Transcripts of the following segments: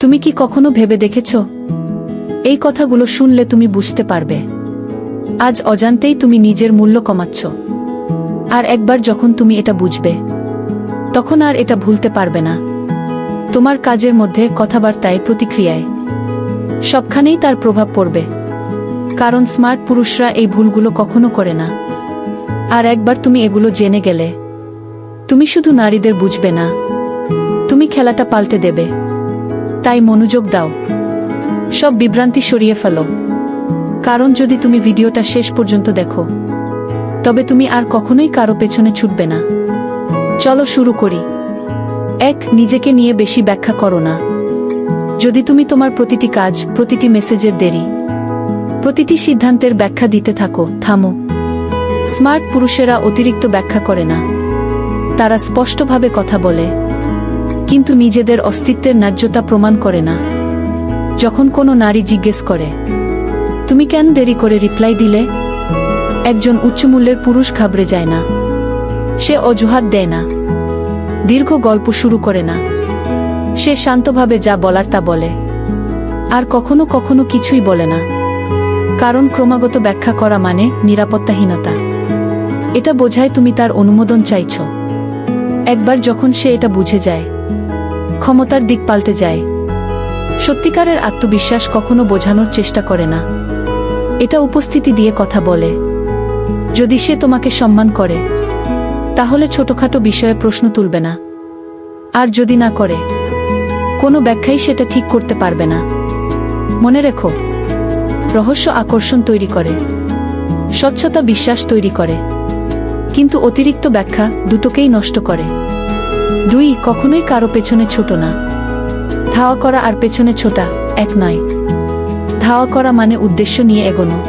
তুমি কি কখনো ভেবে দেখেছ? এই কথাগুলো শুনলে তুমি বুঝতে পারবে। আজ অজান্তেই তুমি নিজের মূল্য কমাচ্ছ। আর একবার যখন তুমি এটা বুঝবে, তখন আর এটা ভুলতে পারবে না। তোমার কাজের মধ্যে কথাবার্তায় প্রতিক্রিয়ায়। সবখানেই তার প্রভাব পড়বে। কারণ স্মার্ট পুরুষরা এই ভুলগুলো কখনো করে না। আর একবার তুমি এগুলো জেনে গেলে, তুমি শুধু নারীদের বুঝবে না। তুমি খেলাটা পাল্টে দেবে। তাই মনোযোগ দাও। সব বিভ্রান্তি সরিয়ে ফেলো। কারণ যদি তুমি ভিডিওটা শেষ পর্যন্ত দেখো, তবে তুমি আর কখনোই কারও পেছনে ছুটবে না। চলো শুরু করি। এক, নিজেকে নিয়ে বেশি ব্যাখ্যা করো না। যদি তুমি তোমার প্রতিটি কাজ, প্রতিটি মেসেজের দেরি, প্রতিটি সিদ্ধান্তের ব্যাখ্যা দিতে থাকো, থামো। স্মার্ট পুরুষেরা অতিরিক্ত ব্যাখ্যা করে না। তারা স্পষ্টভাবে কথা বলে। কিন্তু নিজেদের অস্তিত্বের ন্যায্যতা প্রমাণ করে না। যখন কোনো নারী জিজ্ঞেস করে, তুমি কেন দেরি করে রিপ্লাই দিলে? একজন উচ্চমূল্যের পুরুষ ঘাবড়ে যায় না। সে অজুহাত দেয় না। দীর্ঘ গল্প শুরু করে না। সে শান্তভাবে যা বলার তা বলে। আর কখনো কখনো কিছুই বলে না। কারণ ক্রমাগত ব্যাখ্যা করা মানে নিরাপত্তাহীনতা। এটা বোঝায় তুমি তার অনুমোদন চাইছ। একবার যখন সে এটা বুঝে যায় ক্ষমতার দিক পাল্টে যায়। সত্যিকারের আত্মবিশ্বাস কখনো বোঝানোর চেষ্টা করে না। এটা উপস্থিতি দিয়ে কথা বলে। যদি সে তোমাকে সম্মান করে, তাহলে ছোটখাটো বিষয়ে প্রশ্ন তুলবে না। আর যদি না করে, কোনো ব্যাখ্যাই সেটা ঠিক করতে পারবে না। মনে রেখো, রহস্য আকর্ষণ তৈরি করে, স্বচ্ছতা বিশ্বাস তৈরি করে। কিন্তু অতিরিক্ত ব্যাখ্যা দুটোকেই নষ্ট করে। দুই, কখনোই কারও পেছনে ছোট না। ধাওয়া করা আর পেছনে ছোটা, এক নয়। ধাওয়া করা মানে উদ্দেশ্য নিয়ে এগোনো।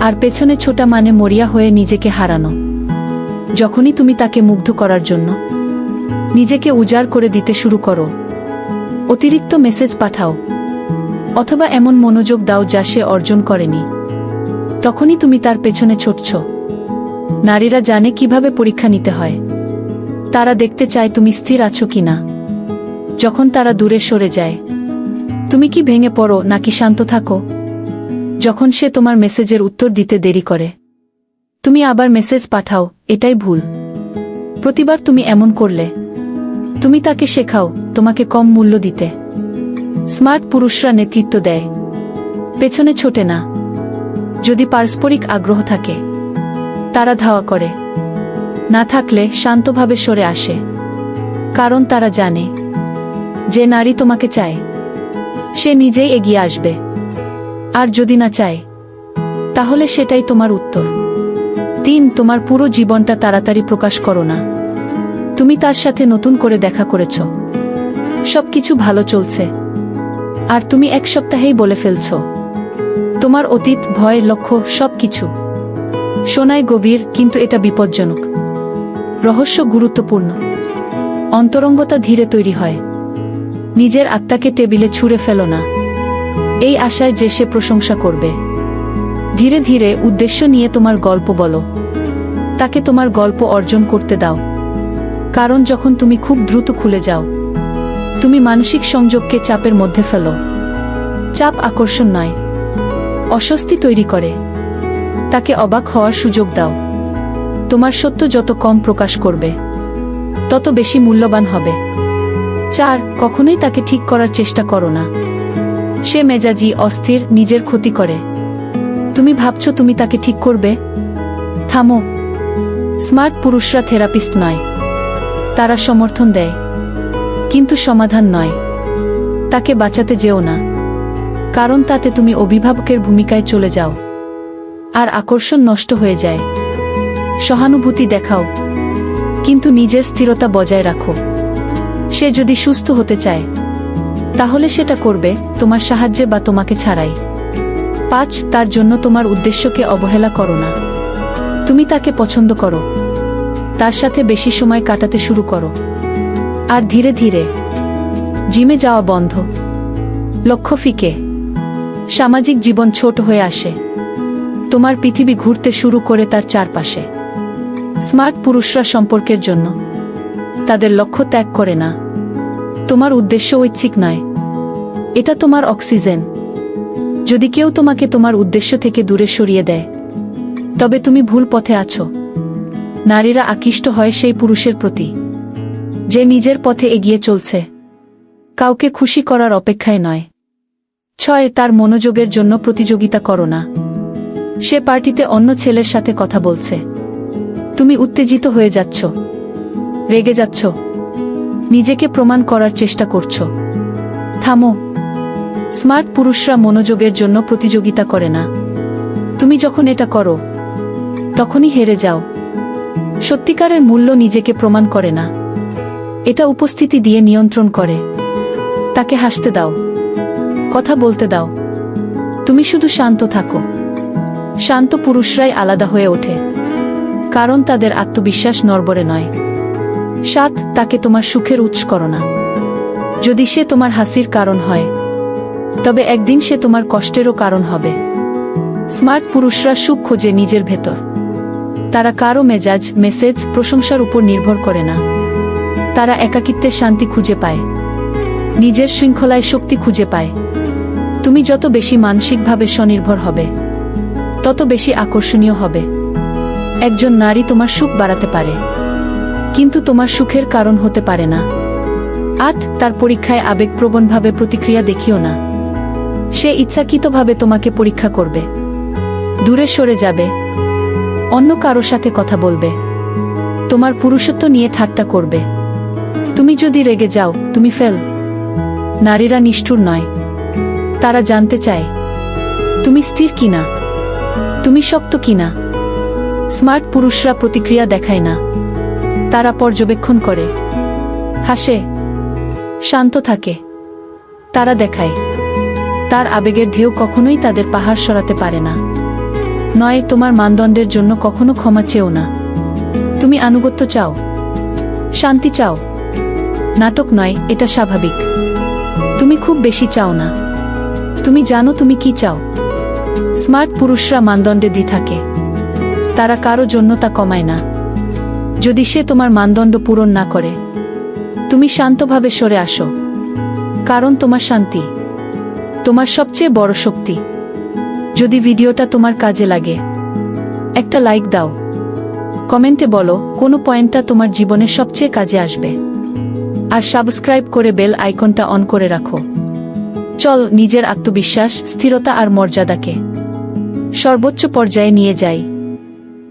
আর পেছনে ছোটা মানে মরিয়া হয়ে নিজেকে হারানো। যখনই তুমি তাকে মুগ্ধ করার জন্য নিজেকে উজাড় করে দিতে শুরু করো। অতিরিক্ত মেসেজ পাঠাও। অথবা এমন মনোযোগ দাও যা সে অর্জন করেনি। তখনই তুমি তার পেছনে ছুটছ। নারীরা জানে কীভাবে পরীক্ষা নিতে হয়। তারা দেখতে চায় তুমি স্থির আছো কিনা। যখন তারা দূরে সরে যায়, তুমি কি ভেঙে পড়ো নাকি শান্ত থাকো? যখন সে তোমার মেসেজের উত্তর দিতে দেরি করে, তুমি আবার মেসেজ পাঠাও, এটাই ভুল। প্রতিবার তুমি এমন করলে, তুমি তাকে শেখাও, তোমাকে কম মূল্য দিতে। স্মার্ট পুরুষরা নেতৃত্ব দেয়। পেছনে ছোটে না। যদি পারস্পরিক আগ্রহ থাকে, তারা ধাওয়া করে। না থাকলে শান্তভাবে সরে আসে। কারণ তারা জানে, যে নারী তোমাকে চায়, সে নিজেই এগিয়ে আসবে। আর যদি না চায়, তাহলে সেটাই তোমার উত্তর। তিন, তোমার পুরো জীবনটা তাড়াতাড়ি প্রকাশ করো না। তুমি তার সাথে নতুন করে দেখা করেছ। সব কিছু ভালো চলছে। আর তুমি এক সপ্তাহেই বলে ফেলছ। তোমার অতীত, ভয়, লক্ষ্য, সবকিছু। শোনায় গভীর, কিন্তু এটা বিপজ্জনক। রহস্য গুরুত্বপূর্ণ। অন্তরঙ্গতা ধীরে তৈরি হয়। নিজের আত্মাকে টেবিলে ছুঁড়ে ফেলো না। এই আশায় যে সে প্রশংসা করবে। ধীরে ধীরে উদ্দেশ্য নিয়ে তোমার গল্প বলো। তাকে তোমার গল্প অর্জন করতে দাও। কারণ যখন তুমি খুব দ্রুত খুলে যাও, তুমি মানসিক সংযোগকে চাপের মধ্যে ফেলো। চাপ আকর্ষণ নয়। অস্বস্তি তৈরি করে। তাকে অবাক হওয়ার সুযোগ দাও। তোমার সত্য যত কম প্রকাশ করবে, তত বেশি মূল্যবান হবে। চার, কখনোই তাকে ঠিক করার চেষ্টা করো না। সে মেজাজি অস্থির, নিজের ক্ষতি করে। তুমি ভাবছ তুমি তাকে ঠিক করবে? থামো। স্মার্ট পুরুষরা থেরাপিস্ট নয়। তারা সমর্থন দেয়। কিন্তু সমাধান নয়। তাকে বাঁচাতে যেও না। কারণ তাতে তুমি অভিভাবকের ভূমিকায় চলে যাও। আর আকর্ষণ নষ্ট হয়ে যায়। সহানুভূতি দেখাও। কিন্তু নিজের স্থিরতা বজায় রাখো। সে যদি সুস্থ হতে চায়, তাহলে সেটা করবে তোমার সাহায্যে বা তোমাকে ছাড়াই। পাঁচ, তার জন্য তোমার উদ্দেশ্যকে অবহেলা করো না। তুমি তাকে পছন্দ করো। তার সাথে বেশি সময় কাটাতে শুরু করো। আর ধীরে ধীরে, জিমে যাওয়া বন্ধ। লক্ষ্য ফিকে। সামাজিক জীবন ছোট হয়ে আসে। তোমার পৃথিবী ঘুরতে শুরু করে তার চারপাশে। স্মার্ট পুরুষরা সম্পর্কের জন্য। তাদের লক্ষ্য ত্যাগ করে না। তোমার উদ্দেশ্য ঐচ্ছিক নয়। এটা তোমার অক্সিজেন। যদি কেউ তোমাকে তোমার উদ্দেশ্য থেকে দূরে সরিয়ে দেয়, তবে তুমি ভুল পথে আছো। নারীরা আকৃষ্ট হয় সেই পুরুষের প্রতি, যে নিজের পথে এগিয়ে চলছে। কাউকে খুশি করার অপেক্ষায় নয়। ছয়, তার মনোযোগের জন্য প্রতিযোগিতা করো না। সে পার্টিতে অন্য ছেলের সাথে কথা বলছে। তুমি উত্তেজিত হয়ে যাচ্ছ। রেগে যাচ্ছ। নিজেকে প্রমাণ করার চেষ্টা করছ। থামো। স্মার্ট পুরুষরা মনোযোগের জন্য প্রতিযোগিতা করে না। তুমি যখন এটা করো, তখনই হেরে যাও। সত্যিকারের মূল্য নিজেকে প্রমাণ করে না। এটা উপস্থিতি দিয়ে নিয়ন্ত্রণ করে। তাকে হাসতে দাও। কথা বলতে দাও। তুমি শুধু শান্ত থাকো। শান্ত পুরুষরাই আলাদা হয়ে ওঠে। কারণ তাদের আত্মবিশ্বাস নরবরে নয়। সাত, তাকে তোমার সুখের উৎস করো না। যদি সে তোমার হাসির কারণ হয়, তবে একদিন সে তোমার কষ্টেরও কারণ হবে। স্মার্ট পুরুষরা সুখ খোঁজে নিজের ভেতর। তারা কারও মেজাজ, মেসেজ, প্রশংসার উপর নির্ভর করে না। তারা একাকিত্বে শান্তি খুঁজে পায়। নিজের শৃঙ্খলায় শক্তি খুঁজে পায়। তুমি যত বেশি মানসিকভাবে স্বনির্ভর হবে, তত বেশি আকর্ষণীয় হবে। একজন নারী তোমার সুখ বাড়াতে পারে। কিন্তু তোমার সুখের কারণ হতে পারে না। আট তার পরীক্ষায় আবেগপ্রবণভাবে প্রতিক্রিয়া দেখিও না। সে ইচ্ছাকৃতভাবে তোমাকে পরীক্ষা করবে। দূরে সরে যাবে। অন্য কারও সাথে কথা বলবে। তোমার পুরুষত্ব নিয়ে ঠাট্টা করবে। তুমি যদি রেগে যাও, তুমি ফেল। নারীরা নিষ্ঠুর নয়। তারা জানতে চায়, তুমি স্থির কিনা? তুমি শক্ত কিনা? স্মার্ট পুরুষরা প্রতিক্রিয়া দেখায় না। তারা পর্যবেক্ষণ করে। হাসে। শান্ত থাকে। তারা দেখায়। তার আবেগের ঢেউ কখনোই তাদের পাহাড় সরাতে পারে না। নয়, তোমার মানদণ্ডের জন্য কখনো ক্ষমা চেও না। তুমি আনুগত্য চাও। শান্তি চাও। নাটক নয়, এটা স্বাভাবিক। তুমি খুব বেশি চাও না। তুমি জানো তুমি কি চাও। স্মার্ট পুরুষরা মানদণ্ডে দি থাকে। তারা কারও জন্য তা কমায় না। যদি সে তোমার মানদণ্ড পূরণ না করে, তুমি শান্তভাবে সরে আসো। কারণ তোমার শান্তি, তোমার সবচেয়ে বড় শক্তি। যদি ভিডিওটা তোমার কাজে লাগে, একটা লাইক দাও। কমেন্টে বলো, কোনো পয়েন্টটা তোমার জীবনে সবচেয়ে কাজে আসবে। আর সাবস্ক্রাইব করে বেল আইকনটা অন করে রাখো। চল, নিজের আত্মবিশ্বাস, স্থিরতা আর মর্যাদাকে সর্বোচ্চ পর্যায়ে নিয়ে যাই।